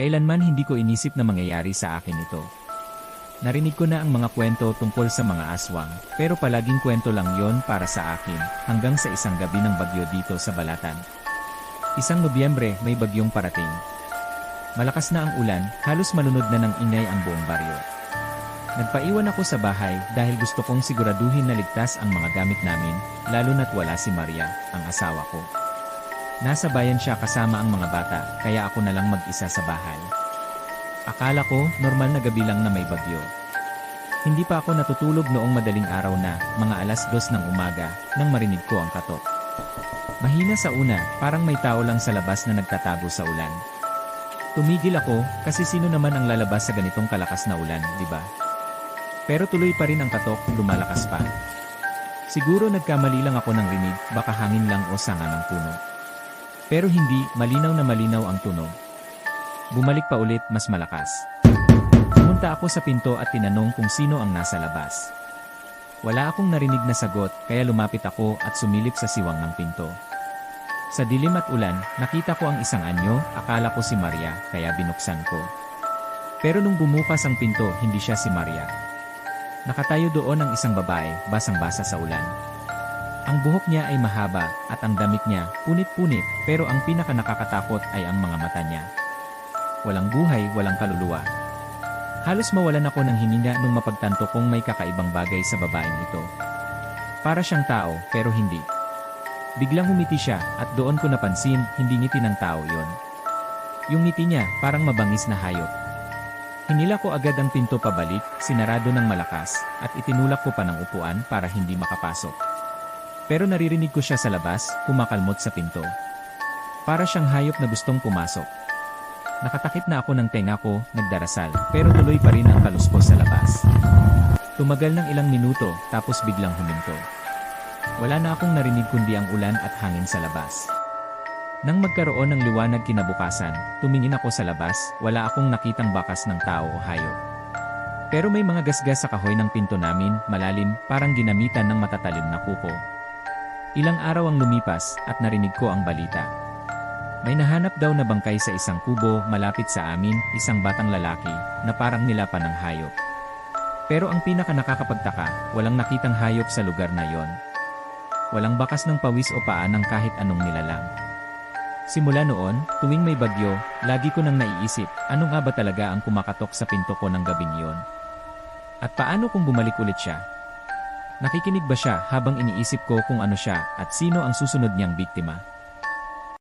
Kailanman hindi ko inisip na mangyayari sa akin ito. Narinig ko na ang mga kwento tungkol sa mga aswang, pero palaging kwento lang yon para sa akin, hanggang sa isang gabi ng bagyo dito sa Balatan. Isang Nobyembre, may bagyong parating. Malakas na ang ulan, halos malunod na ng ingay ang buong baryo. Nagpaiwan ako sa bahay dahil gusto kong siguraduhin na ligtas ang mga gamit namin, lalo na't wala si Maria, ang asawa ko. Nasa bayan siya kasama ang mga bata, kaya ako na lang mag-isa sa bahay. Akala ko, normal na gabi lang na may bagyo. Hindi pa ako natutulog noong madaling araw na, mga alas dos ng umaga, nang marinig ko ang katok. Mahina sa una, parang may tao lang sa labas na nagtatago sa ulan. Tumigil ako, kasi sino naman ang lalabas sa ganitong kalakas na ulan, di ba? Pero tuloy pa rin ang katok, lumalakas pa. Siguro nagkamali lang ako ng rinig, baka hangin lang o sanga ng puno. Pero hindi, malinaw na malinaw ang tunog. Bumalik pa ulit, mas malakas. Pumunta ako sa pinto at tinanong kung sino ang nasa labas. Wala akong narinig na sagot, kaya lumapit ako at sumilip sa siwang ng pinto. Sa dilim at ulan, nakita ko ang isang anyo, akala ko si Maria, kaya binuksan ko. Pero nung bumukas ang pinto, hindi siya si Maria. Nakatayo doon ang isang babae, basang-basa sa ulan. Ang buhok niya ay mahaba, at ang damit niya, punit-punit, pero ang pinaka nakakatakot ay ang mga mata niya. Walang buhay, walang kaluluwa. Halos mawalan ako ng hininga nung mapagtanto kong may kakaibang bagay sa babaeng ito. Para siyang tao, pero hindi. Biglang humiti siya, at doon ko napansin, hindi ngiti ng tao yon. Yung ngiti niya, parang mabangis na hayop. Hinila ko agad ang pinto pabalik, sinarado ng malakas, at itinulak ko pa ng upuan para hindi makapasok. Pero naririnig ko siya sa labas, kumakalmot sa pinto. Para siyang hayop na gustong pumasok. Nakatakip na ako ng tenga ko, nagdarasal, pero tuloy pa rin ang kaluskos sa labas. Tumagal ng ilang minuto, tapos biglang huminto. Wala na akong narinig kundi ang ulan at hangin sa labas. Nang magkaroon ng liwanag kinabukasan, tumingin ako sa labas, wala akong nakitang bakas ng tao o hayop. Pero may mga gasgas sa kahoy ng pinto namin, malalim, parang ginamitan ng matatalim na kuko. Ilang araw ang lumipas, at narinig ko ang balita. May nahanap daw na bangkay sa isang kubo malapit sa amin, isang batang lalaki, na parang nilapan ng hayop. Pero ang pinaka nakakapagtaka, walang nakitang hayop sa lugar na yon. Walang bakas ng pawis o paa ng kahit anong nilalang. Simula noon, tuwing may bagyo, lagi ko nang naiisip, ano nga ba talaga ang kumakatok sa pinto ko ng gabing yon? At paano kung bumalik ulit siya? Nakikinig ba siya habang iniisip ko kung ano siya at sino ang susunod niyang biktima?